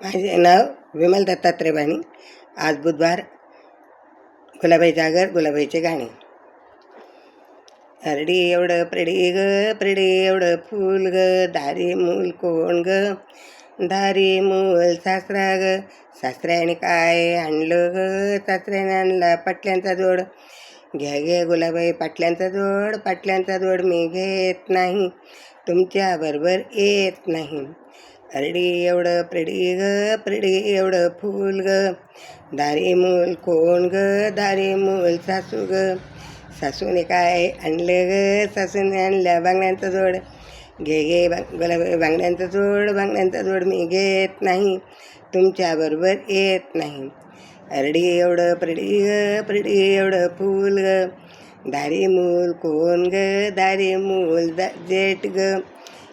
माझे नाव विमल दत्तात्रय बाणी आज बुधवार गुलाबाई जागर गुलाबाईचे गाणे. हरडी एवढं प्रडी ग प्रडी एवढं फुल ग दारी मूल कोण ग? दारी मूल सासरा ग. सासऱ्याने काय आणलं ग? सासऱ्याने आणला पाटल्यांचा जोड. घ्या घे गुलाबाई पाटल्यांचा जोड पाटल्यांचा जोड मी घेत नाही. तुमच्या बरोबर येत नाही. अरडी एवढं प्रेडी ग प्रेडी एवढं फूल ग. दारी मूल कोण ग दारी मूल सासू ग. सासूने काय आणलं ग? सासूने आणल्या बांगड्यांचा जोड. घे घे बांग बांगड्यांचा जोड बांगड्यांचा जोड मी घेत नाही. तुमच्याबरोबर येत नाही. अरडी एवढं प्रडी ग प्रडी एवढं फूल ग. दारी मूल कोण ग? दारी मूल दा जेठ ग.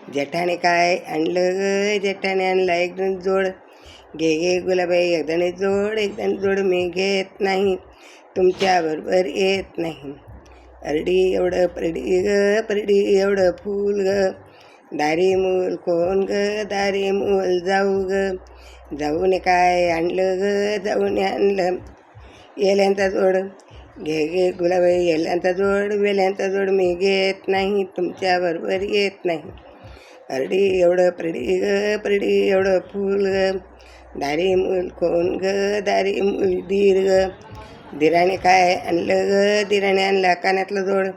जेठाने काय आणलं ग? जेठाने आणला एक दोन जोड. घे घे गुलाबाई एकदाने जोड एकदाने जोड मी घेत नाही. तुमच्याबरोबर येत नाही. अरडी एवढं परडी ग परडी एवढं फूल ग. दारी मूल कोण ग? दारी मूल जाऊ ग. जाऊने काय आणलं ग? जाऊने आणलं. येल्यांचा जोड. घे घे गुलाबाई येल्यांचा जोड. वेल्यांचा जोड मी घेत नाही. तुमच्याबरोबर येत नाही. अरडी एवढं प्रडी ग प्रडी एवढं फूल ग दारी मूल कोण ग दारी मूल दीर ग दिराने काय आणलं ग दिराने आणला कानातला जोड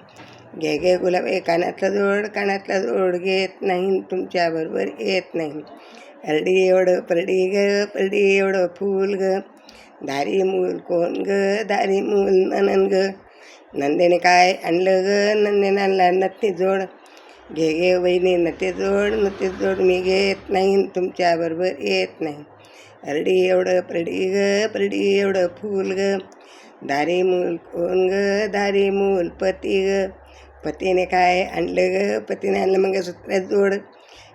घे घे गुलाबी कानातला जोड कानातला जोड घेत नाही तुमच्याबरोबर येत नाही अरडी एवढं परडी ग परडी एवढं फूल ग दारी मूल कोण ग दारी मूल ननन ग नंदेने काय आणलं ग नंदेने आणला नत्ती जोड घे घे वहिनी नते जोड नते जोड मी घेत नाही तुमच्याबरोबर येत नाही. अरडी एवढं परडी ग परडी एवढं फूल ग. दारी मूल कोण ग दारी मूल पती ग. पतीने काय आणलं ग? पतीने आणलं मंगळसूत्रात जोड.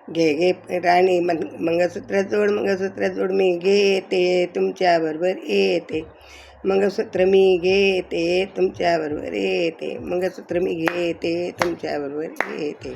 घे घे राणी मंग मंगळसूत्रात जोड मंगळसूत्रात जोड मी घेते तुमच्याबरोबर येते. मंगळसूत्र मी घेते तुमच्याबरोबर येते. मंगळसूत्र मी घेते तुमच्याबरोबर येते.